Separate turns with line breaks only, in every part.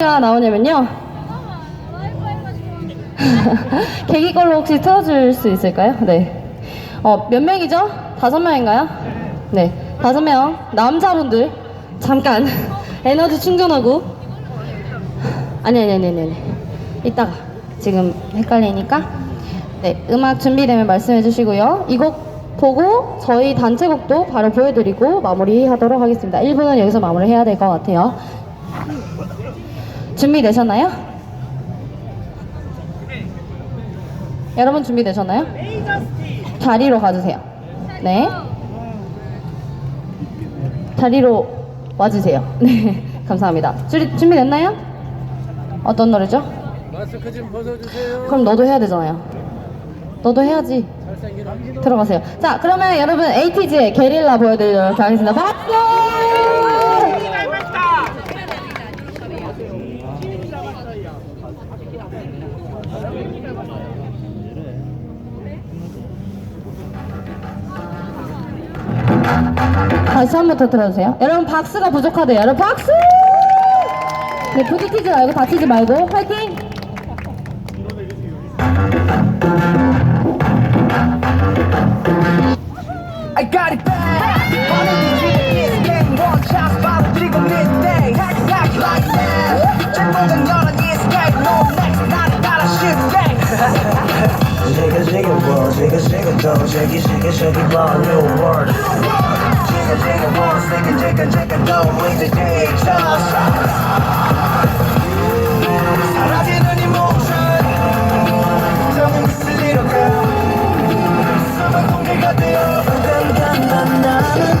가 나오냐면요. 계기 걸로 혹시 틀어줄 수 있을까요? 네. 어, 몇 명이죠? 다섯 명인가요? 네. 다섯 명. 남자분들. 잠깐. 에너지 충전하고. 아니, 아니, 아니, 아니. 이따가. 지금 헷갈리니까. 네. 음악 준비되면 말씀해 주시고요. 이 곡 보고 저희 단체곡도 바로 보여드리고 마무리 하도록 하겠습니다. 1부는 여기서 마무리 해야 될 것 같아요. 준비되셨나요? 여러분 준비되셨나요? 자리로 가주세요. 네. 자리로 와주세요. 네. 감사합니다. 줄- 준비됐나요? 어떤 노래죠?
마스크 좀 벗어주세요.
그럼 너도 해야 되잖아요. 너도 해야지. 들어가세요. 자, 그러면 여러분 에이티즈의 게릴라 보여드리도록 하겠습니다. 박수! 다시 한 번 더 들어주세요. 여러분 박수가 부족하대요. 여러분 박수! 네, 부딪히지 말고 다치지 말고 화이팅!
I got
Jigga jigga world, jigga jigga dough, jiggy jiggy jiggy ball, new world.
Jigga, jigga, one, jigga, jigga, jigga, don't wait to take just. 사라지는 이 모션. 정은 쓸리러 가. 수만 공기가 되어. 간간한 나는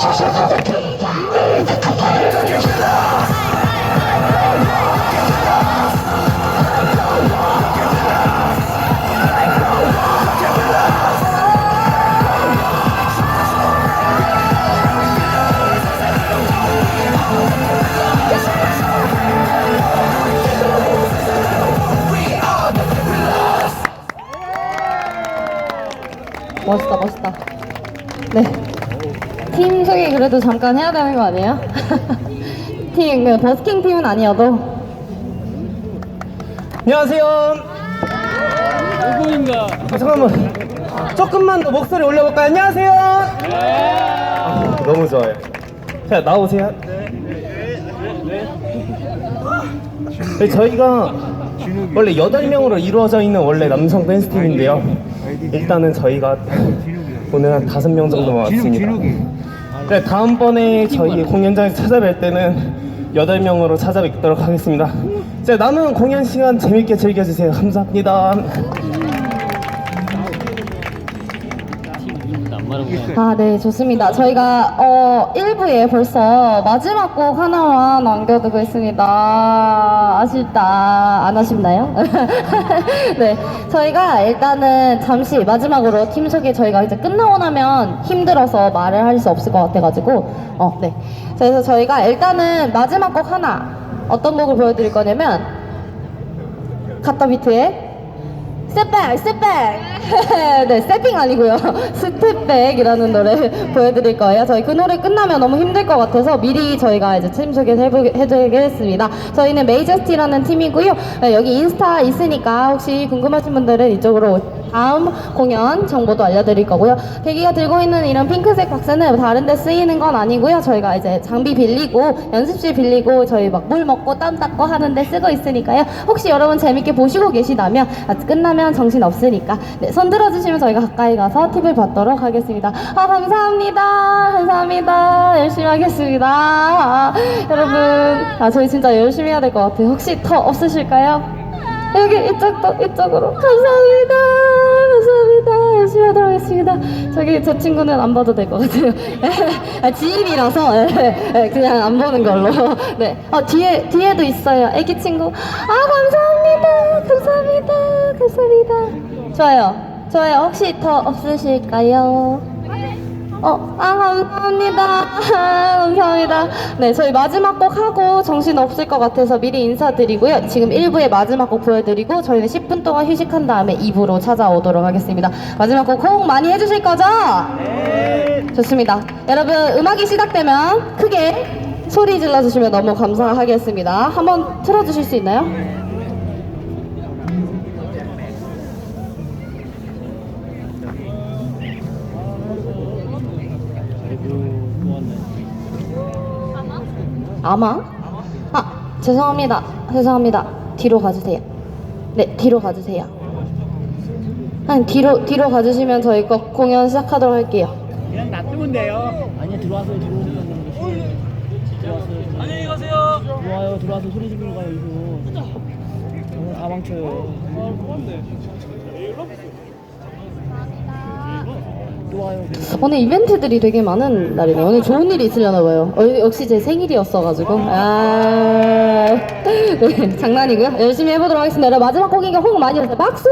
ハハハハ! 그래도 잠깐 해야 되는 거 아니에요? 팀, 그 버스킹 팀은 아니어도.
안녕하세요. 누구인가?
잠깐만.
조금만 더 목소리 올려볼까요? 안녕하세요. 아, 너무 좋아요. 자 나오세요. 네, 저희가 원래 8명으로 이루어져 있는 원래 남성 댄스 팀인데요. 일단은 저희가 오늘 한 5명 정도만 왔습니다. 네, 다음번에 저희 공연장에 찾아뵐 때는 8명으로 찾아뵙도록 하겠습니다. 자, 남은 공연 시간 재밌게 즐겨주세요. 감사합니다.
아, 네, 좋습니다. 저희가 어 1부에 벌써 마지막 곡 하나만 남겨두고 있습니다. 아쉽다. 안 아쉽나요? 네, 저희가 일단은 잠시 마지막으로 팀 소개 저희가 이제 끝나고 나면 힘들어서 말을 할 수 없을 것 같아가지고 어, 네. 그래서 저희가 일단은 마지막 곡 하나 어떤 곡을 보여드릴 거냐면 카타비트의 스텝백, 스텝백. 네, 스태핑 아니고요. 스텝백이라는 노래 보여드릴 거예요. 저희 그 노래 끝나면 너무 힘들 것 같아서 미리 저희가 이제 팀 소개 해드리겠습니다. 저희는 메이저스티라는 팀이고요. 네, 여기 인스타 있으니까 혹시 궁금하신 분들은 이쪽으로 다음 공연 정보도 알려드릴 거고요. 계기가 들고 있는 이런 핑크색 박스는 다른 데 쓰이는 건 아니고요. 저희가 이제 장비 빌리고 연습실 빌리고 저희 막 물 먹고 땀 닦고 하는데 쓰고 있으니까요. 혹시 여러분 재밌게 보시고 계시다면 아직 끝나면 정신 없으니까 네, 손 들어주시면 저희가 가까이 가서 팁을 받도록 하겠습니다. 아 감사합니다. 감사합니다. 열심히 하겠습니다. 아, 여러분 아 저희 진짜 열심히 해야 될 것 같아요. 혹시 더 없으실까요? 여기 이쪽도 이쪽으로. 감사합니다. 감사합니다. 열심히 하도록 하겠습니다. 저기 저 친구는 안 봐도 될 것 같아요. 아, 지인이라서. 예, 예, 그냥 안 보는 걸로. 네. 어, 뒤에 뒤에도 있어요. 애기 친구. 아 감사합니다. 감사합니다. 감사합니다. 좋아요. 좋아요. 혹시 더 없으실까요? 어, 아, 감사합니다. 감사합니다. 네, 저희 마지막 곡 하고 정신 없을 것 같아서 미리 인사드리고요. 지금 1부의 마지막 곡 보여드리고 저희는 10분 동안 휴식한 다음에 2부로 찾아오도록 하겠습니다. 마지막 곡 호응 많이 해주실 거죠? 네. 좋습니다. 여러분, 음악이 시작되면 크게 소리 질러주시면 너무 감사하겠습니다. 한번 틀어주실 수 있나요? 아마? 아, 죄송합니다. 죄송합니다. 뒤로 가주세요. 네, 뒤로 가주세요. 한 뒤로 뒤로 가주시면 저희 거 공연 시작하도록 할게요.
그냥 놔두면 돼요.
아니요 들어와서 것이 들어와서 안녕히 가세요 들어와요 들어와서 소리 지르러 가요 이거 오늘 다 망쳐요 들
오늘 이벤트들이 되게 많은 날이네요. 오늘 좋은 일이 있으려나 봐요. 어, 역시 제 생일이었어가지고. 아, 네, 장난이고요. 열심히 해보도록 하겠습니다. 여러분, 마지막 곡이니까 호응 많이 해주세요. 박수!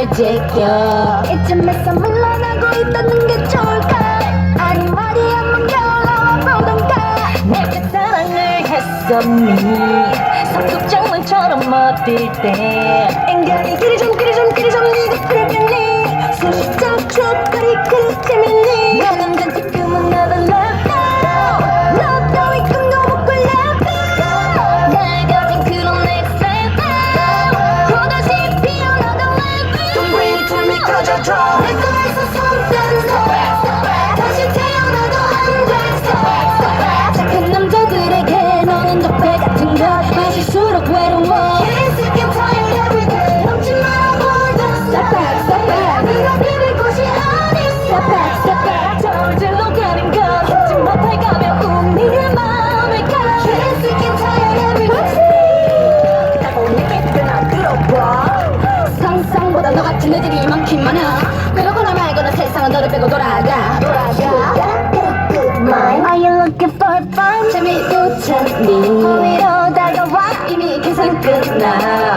날 지켜. 이쯤에서 물러나고 있다는 게 좋을까? 아니 한번 겨울나와 보던가? 내게 사랑을 했었니? 석국장난처럼 어딜 때. 앵간히 그리 좀 그리 찾니 위로 다가 와. 이미 계산 끝나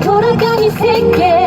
돌아가니 새끼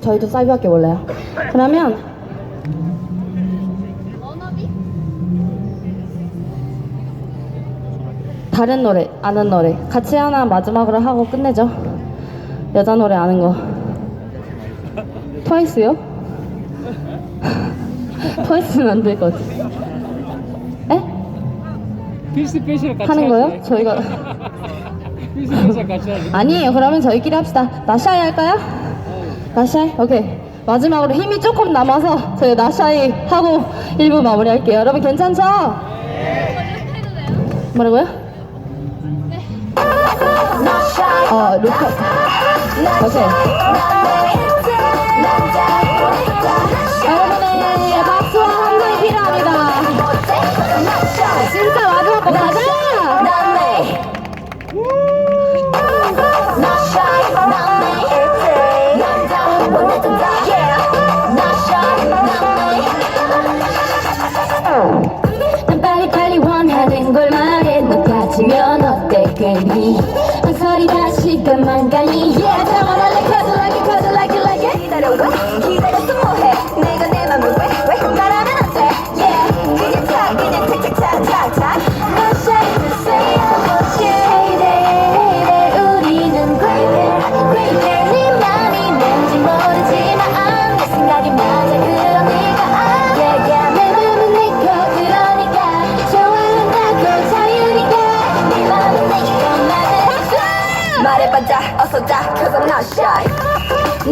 저희도 사이버 학교 올래요. 그러면 다른 노래 아는 노래 같이 하나 마지막으로 하고 끝내죠. 여자 노래 아는 거 트와이스요? 트와이스는 안 될 것 같아.
필수 패션 같이
하는 거요? 저희가
필수 패션 같이 하죠.
아니에요. 그러면 저희끼리 합시다. 나샤이 할까요? 나샤이? 오케이. 마지막으로 힘이 조금 남아서 저희 나샤이 하고 1부 마무리할게요. 여러분 괜찮죠? 네. 뭐라고요? 네. 아, 루카. 오케이.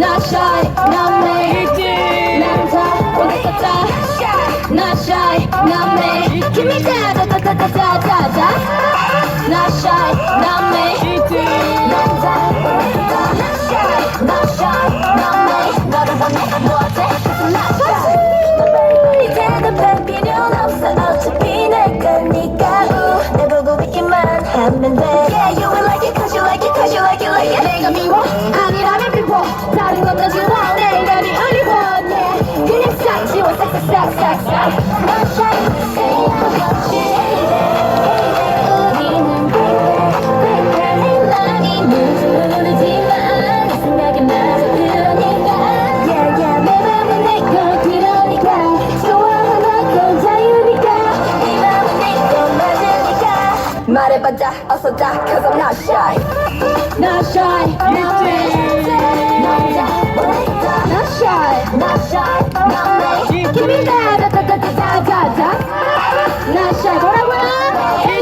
Not shy,
not me 나를 다 보냈었다 Not shy, not me 힘이 다다다다다다다 Not shy, not me 나를 다 보냈었다 Not shy, not me 너를 보내가 뭐하지? Not shy
이제는 별 필요는 없어. 어차피 내 거니까 내 보고 있기만 하면 돼. die, also die, cause
I'm not shy.
Not shy,
not shy. Not die,
not shy, not shy, not me.
Give me that, da da da da da da. Not shy, 뭐라고요?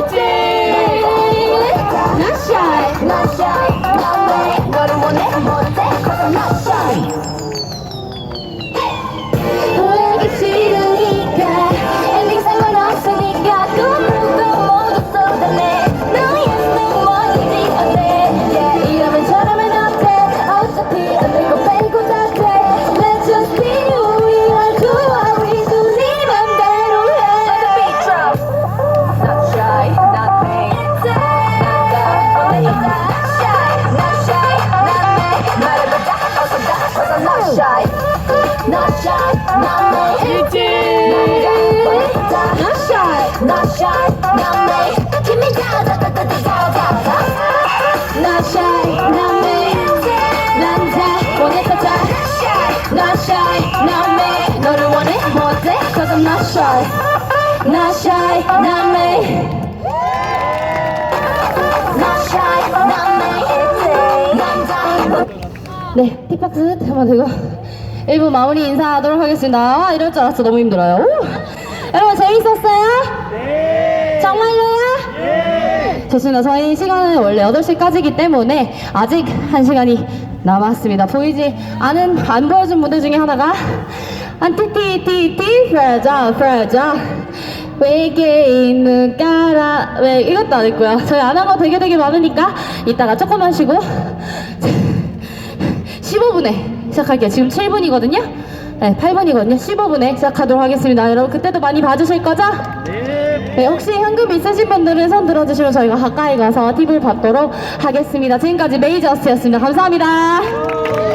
Not shy 남매 Not shy 남매 남자
네, 틱박스 한번 들고 1부 마무리 인사하도록 하겠습니다. 아, 이럴 줄 알았어. 너무 힘들어요. 오! 여러분 재밌었어요? 네. 정말로요? 네. 좋습니다. 저희 시간은 원래 8시까지이기 때문에 아직 한 시간이 남았습니다. 보이지 않은, 안 보여준 무대 중에 하나가 안티티티티 프라자 프라자 외계인 눈가라 왜 이것도 안 했고요. 저희 안 한 거 되게 되게 많으니까 이따가 조금만 쉬고 15분에 시작할게요. 지금 7분이거든요. 네, 8분이거든요. 15분에 시작하도록 하겠습니다. 여러분 그때도 많이 봐주실 거죠? 네. 혹시 현금 있으신 분들은 손 들어주시면 저희가 가까이 가서 팁을 받도록 하겠습니다. 지금까지 메이저스였습니다. 감사합니다.